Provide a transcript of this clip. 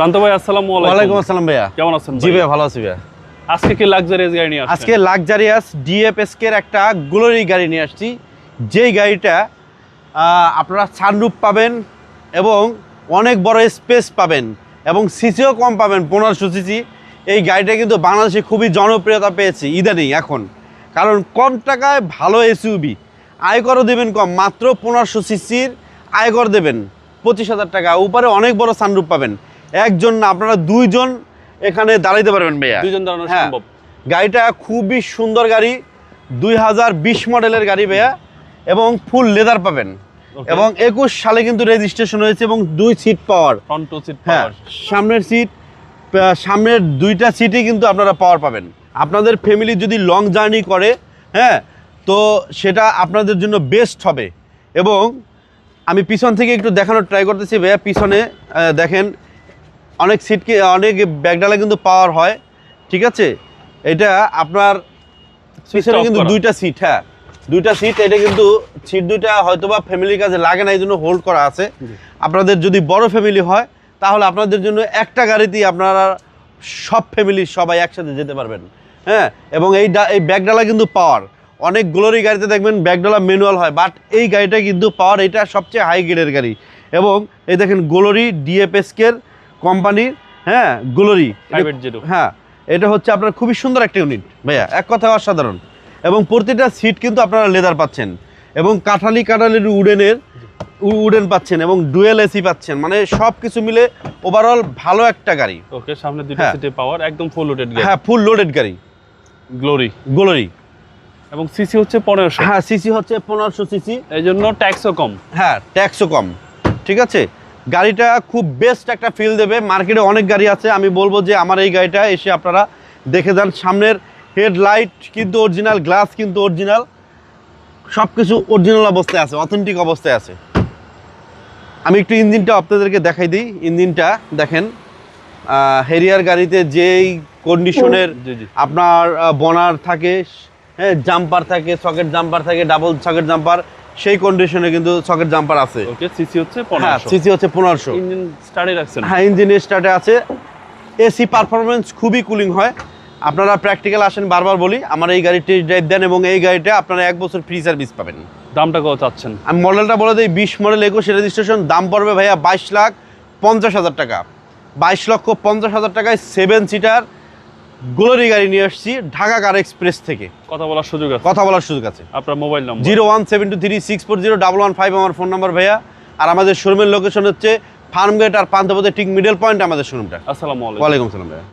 প্রান্ত ভাই আসসালামু ওয়ালাইকুম আলাইকুম আসসালাম ভাইয়া। কেমন আছেন জি ভাই? ভাইয়া ভালো আছি ভাইয়া। আজকে কি লাক্সারিয়াস গাড়ি নিয়ে আজকে লাক্সারিয়াস ডিএফএসকে এর একটা গ্লোরি গাড়ি নিয়ে আসছি। যেই গাড়িটা আপনারা সানরুপ পাবেন এবং অনেক বড় স্পেস পাবেন এবং সিসিও কম পাবেন পনেরোশো সিসি এই গাড়িটা কিন্তু বাংলাদেশে খুবই জনপ্রিয়তা পেয়েছে ইদানিং এখন। কারণ কম টাকায় ভালো এসইউবি আয়করও দেবেন কম মাত্র পনেরোশো সিসির আয়কর দেবেন। পঁচিশ হাজার টাকা। উপরে অনেক বড় সানরুপ পাবেন। একজন না আপনারা দুইজন এখানে দাঁড়াইতে পারবেন ভাইয়া। দুইজন দাঁড়ানো হ্যাঁ। সম্ভব। গাড়িটা খুবই সুন্দর গাড়ি দুই হাজার বিশ মডেলের গাড়ি ভাইয়া এবং ফুল লেদার পাবেন। এবং একুশ সালে কিন্তু রেজিস্ট্রেশন হয়েছে এবং দুই সিট পাওয়ার ফ্রন্ট সিট হ্যাঁ সামনের সিট সামনের দুইটা সিটই কিন্তু আপনারা পাওয়ার পাবেন। আপনাদের ফ্যামিলি যদি লং জার্নি করে হ্যাঁ তো সেটা আপনাদের জন্য বেস্ট হবে। এবং আমি পিছন থেকে একটু দেখানোর ট্রাই করতেছি ভাইয়া পিছনে দেখেন অনেক সিটকে অনেক ব্যাগডালা কিন্তু পাওয়ার হয় ঠিক আছে? এটা আপনার পিছনে কিন্তু দুইটা সিট হ্যাঁ। দুইটা সিট এটা কিন্তু সিট দুইটা হয়তোবা ফ্যামিলির কাছে লাগে না এই জন্য হোল্ড করা আছে। আপনাদের যদি বড় ফ্যামিলি হয় তাহলে আপনাদের জন্য একটা গাড়িতেই আপনারা সব ফ্যামিলি সবাই একসাথে যেতে পারবেন হ্যাঁ? এবং এই ডা- এই ব্যাগডালা কিন্তু পাওয়ার অনেক গ্লোরি গাড়িতে দেখবেন ব্যাগডালা ম্যানুয়াল হয় বাট এই গাড়িটা কিন্তু পাওয়ার এটা সবচেয়ে হাই গ্রেডের গাড়ি। এবং এই দেখেন গ্লোরি ডিএফএসকের কোম্পানির হ্যাঁ গ্লোরি। হ্যাঁ এটা হচ্ছে আপনার খুবই সুন্দর একটা ইউনিট ভাইয়া এক কথায় অসাধারণ। এবং প্রতিটা সিট কিন্তু আপনারা লেদার পাচ্ছেন। এবং কাঠালি কাঠালির উডেনের উডেন পাচ্ছেন এবং ডুয়েল এসি পাচ্ছেন। মানে সব কিছু মিলে ওভারঅল ভালো একটা গাড়ি। ওকে সামনে হ্যাঁ। সিটে পাওয়ার একদম ফুল লোডেড গাড়ি। হ্যাঁ ফুল লোডেড গাড়ি। গ্লোরি গ্লোরি এবং সিসি হচ্ছে পনেরোশো। হ্যাঁ সিসি হচ্ছে পনেরোশো সিসি এই জন্য ট্যাক্সও কম। হ্যাঁ ট্যাক্সও কম। ঠিক আছে? গাড়িটা খুব বেস্ট একটা ফিল দেবে। মার্কেটে অনেক গাড়ি আছে। আমি বলব যে আমার এই গাড়িটা এসে আপনারা দেখে যান। সামনের হেডলাইট কিন্তু অরিজিনাল গ্লাস কিন্তু অরিজিনাল সব কিছু অরিজিনাল অবস্থায় আছে অথেন্টিক অবস্থায় আছে। আমি একটু ইঞ্জিনটা আপনাদেরকে দেখাই দিই। ইঞ্জিনটা দেখেন হেরিয়ার গাড়িতে যেই কন্ডিশনের আপনার বনার থাকে হ্যাঁ জাম্পার থাকে সকেট জাম্পার থাকে ডাবল সকেট জাম্পার সেই কন্ডিশনে কিন্তু সকেট জাম্পার আছে। ওকে সিসি হচ্ছে হ্যাঁ পনেরোশো সিসি হচ্ছে পনেরোশো। ইঞ্জিন স্টার্টে রাখছেন। হ্যাঁ ইঞ্জিন স্টার্টে আছে। এসি পারফরমেন্স খুবই কুলিং হয়। আপনারা প্র্যাকটিক্যাল আসেন বারবার বলি আমার এই গাড়ি টেস্ট ড্রাইভ দেন এবং এই গাড়িটা আপনারা এক বছর ফ্রি সার্ভিস পাবেন। দামটা কত চাচ্ছেন? আমি মডেলটা বলে দিই বিশ মডেল একুশ রেজিস্ট্রেশন দাম পড়বে ভাইয়া বাইশ লাখ পঞ্চাশ হাজার টাকা। বাইশ লক্ষ পঞ্চাশ হাজার টাকায় সেভেন সিটার গ্লোরি গাড়ি নিয়ে আসছি ঢাকা কার এক্সপ্রেস থেকে। কথা বলার সুযোগ আছে। কথা বলার সুযোগ আছে। আপনার mobile number. Zero one seven two three six four zero double one five আমার ফোন নাম্বার ভাইয়া। আর আমাদের শোরুমের লোকেশন হচ্ছে ফার্মগেট আর পান্থপথে ঠিক মিডল পয়েন্ট আমাদের শোরুমটা। আসসালামু আলাইকুম। ওয়ালাইকুম সালাম ভাইয়া।